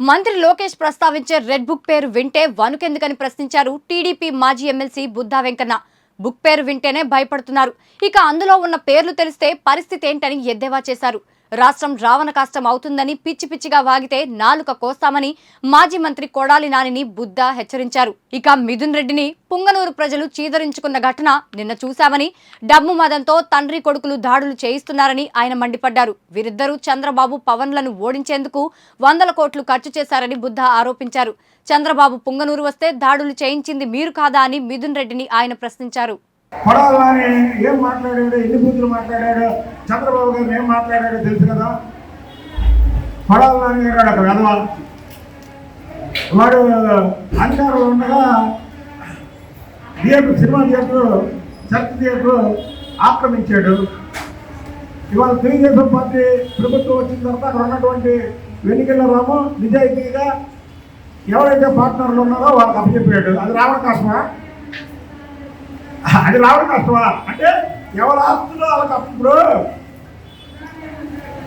మంత్రి Lokesh ప్రస్తావించే red book పేరు వింటే వణుకెందుకని ప్రశ్నించారు టీడీపీ మాజీ ఎమ్మెల్సీ బుద్ధా వెంకన్న. బుక్ పేరు వింటేనే భయపడుతున్నారు. ఇక అందులో ఉన్న పేర్లు తెలిస్తే పరిస్థితి ఏంటని ఎద్దేవా చేశారు. రాష్ట్రం రావణ కాష్టం అవుతుందని పిచ్చి పిచ్చిగా వాగితే నాలుక కోస్తామని మాజీ మంత్రి కొడాలి నానిని బుద్ధా హెచ్చరించారు. ఇక మిథున్ రెడ్డిని పుంగనూరు ప్రజలు చీదరించుకున్న ఘటన నిన్న చూశామని డబ్బు మదంతో తండ్రి కొడుకులు దాడులు చేయిస్తున్నారని ఆయన మండిపడ్డారు. వీరిద్దరూ చంద్రబాబు పవన్లను ఓడించేందుకు వందల కోట్లు ఖర్చు చేశారని బుద్ధా ఆరోపించారు. చంద్రబాబు పుంగనూరు వస్తే దాడులు చేయించింది మీరు కాదా అని మిథున్ రెడ్డిని ఆయన ప్రశ్నించారు. కొడాలని ఏం మాట్లాడాడు? ఎన్ని బూతులు మాట్లాడాడు? చంద్రబాబు గారు ఏం మాట్లాడాడో తెలుసు కదా? కొడాలని గారు అక్కడ వెధవ. వాడు అధికారంలో ఉండగా theatre cinema theatre church theatre ఆక్రమించాడు. ఇవాళ తెలుగుదేశం పార్టీ ప్రభుత్వం వచ్చిన తర్వాత అక్కడ ఉన్నటువంటి వెనుకల రాము నిజాయితీగా ఎవరైతే పార్ట్నర్లు ఉన్నారో వాళ్ళకి అప్పచెప్పాడు. అది రావణ కష్టమా అది రావడం కష్టమా? అంటే ఎవరు ఆస్తులు వాళ్ళకి అప్పుడు?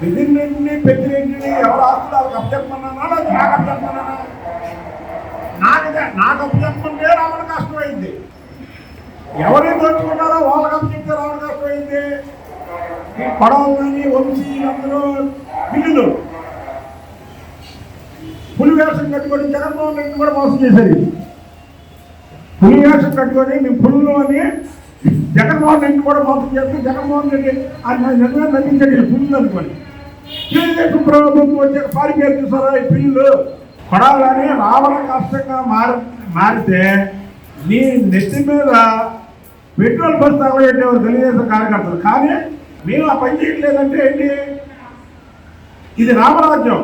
విధిని పెద్దిరెడ్డిని ఎవరు ఆస్తులు వాళ్ళకి అప్పచెప్పమన్నానా? లేదా నాకు అప్పచెప్పమన్నానా? నాకు నాకు అప్పచెప్పమంటే రావడం కష్టమైంది. ఎవరిని దోచుకున్నారో వాళ్ళకి అప్పచెప్తే రావడం కష్టమైంది. ఈ పడవలని వంశీ అందరూ బిల్లులు పులివేషం కట్టుకొని జగన్మోహన్ రెడ్డి కూడా మోసం చేశారు. పులి వేషం కట్టుకొని మేము పుల్లు అని జగన్మోహన్ రెడ్డి కూడా మోసం చేస్తే జగన్మోహన్ రెడ్డి ఆయన నిర్ణయం అందించండి పుల్లు అనుకోండి. తెలుగుదేశం ప్రభుత్వం వచ్చే పారిపోయారు చూసారా ఈ పిల్లలు కొడాలని రావణ కష్టంగా మారి మారితే నీ నెత్తి మీద పెట్రోల్ బస్ తగలబెట్టేవారు తెలుగుదేశం కార్యకర్తలు. కానీ మేము ఆ పని చేయట్లేదంటే ఏంటి? ఇది రామరాజ్యం.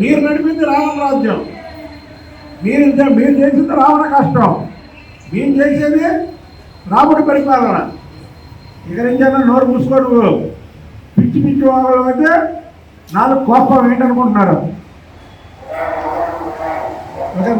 మీరు నడిపింది రామరాజ్యం. మీరు మీరు చేసింది రావణ కష్టం. మేము చేసేది రాముడి పరిపాలన. ఇక నుంచైనా నోరు మూసుకోడు పిచ్చి పిచ్చి వాళ్ళు అయితే నాలుగు కోపం ఏంటనుకుంటున్నారు? ఓకే